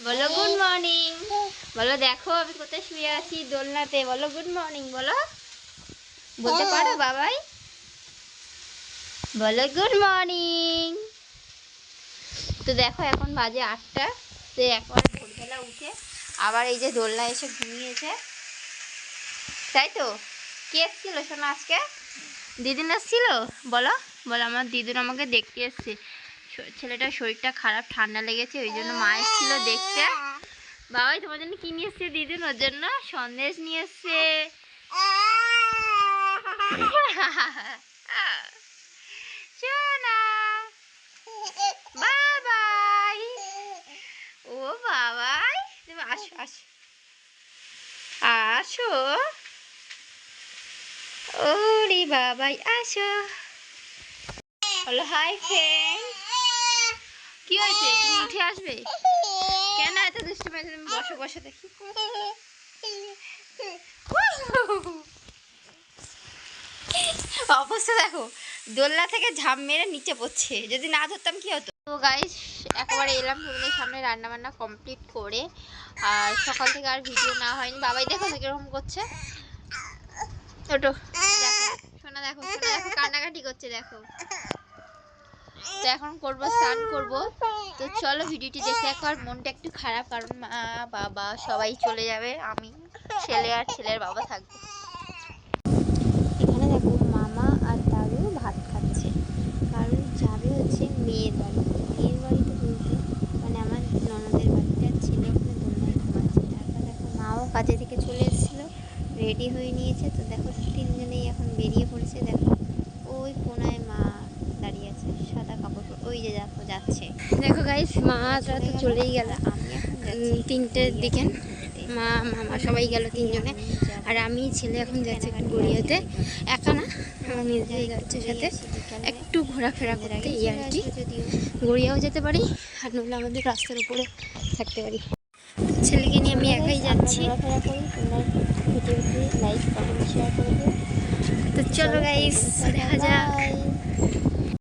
বলো good morning বলো দেখো আমি কোথায় শুয়ে আছি দোলনাতে। বলো গুড মর্নিং বলো। বলতে পারো বাবাই? বলো গুড মর্নিং তো দেখো এখন বাজে আটটা। তো একবার ভোরবেলা উঠে আবার এই যে দোলনা এসে ঘুমিয়েছে। তাই তো? কে এসছিল শোনো আজকে? দিদিন এসছিল? বলো বলো আমার দিদুন আমাকে দেখতে এসছে। ছেলেটার শরীরটা খারাপ, ঠান্ডা লেগেছে, ওই জন্য মা এসেছিল দেখতে। বাবাই, তোমার জন্য কি নিয়ে এসছে দিদুন ওর জন্য সন্দেশ নিয়ে এসছে। বাবাই। ও বাবাই আসো আসো। আসো। ওরে বাবাই, আসো। হলো হাই ফ্রেন্ড কি হয়েছে? তুমি উঠে আসবে? কেন এত দুষ্টু মেয়েছে তুমি বসো বসো দেখি। অবস্থা দেখো, দোলনা থেকে ঝাঁপ মেরে নিচে পড়ছে। যদি না ধরতাম কি হতো? তো গাইস একবারে এলাম তোমাদের সামনে রান্না বান্না কমপ্লিট করে। আর সকাল থেকে আর ভিডিও না হয়নি। বাবাই দেখো তো কীরকম করছে। ওটো, দেখো শোনা দেখো শোনা দেখো, কান্নাকাটি করছে, দেখো। তো এখন করব, স্নান করব। তো চলো ভিডিওটি দেখে একবার মনটা একটু খারাপ, কারণ মা, বাবা সবাই চলে যাবে, আমি ছেলে আর ছেলের বাবা থাকবে। এখানে দেখো মামা আর দাদু ভাত খাচ্ছে, কারণ যাবে হচ্ছে মেয়ের বাড়ি। মেয়ের বাড়িতে বলতে মানে আমার ননদের বাড়িতে আর ছেলে ওখানে দোলনায় ঘুমাচ্ছে। তারপর দেখো মাও কাজে থেকে চলে এসেছিল রেডি হয়ে নিয়েছে। তো দেখো তিনজনেই এখন বেরিয়ে পড়েছে, দেখো। ওই কোনায় মা দাঁড়িয়ে আছে সাদা কাপড় পরে। ওই যে দেখো যাচ্ছে। দেখো গাইস মা তো চলেই গেল। তিনটে দিকে। মা মামা সবাই গেল তিনজনে। আর আমি ছেলে এখন যাচ্ছে একটু গড়িয়াতে। একা না আমার নিজেই যাচ্ছে সাথে। একটু ঘোরাফেরা করতে এই আর কি। গড়িয়াও যেতে পারি আর নইলে আমাদের রাস্তার উপরে থাকতে পারি। ছেলেকে নিয়ে আমি একাই যাচ্ছি। তো চলো গাইস দেখা যাক.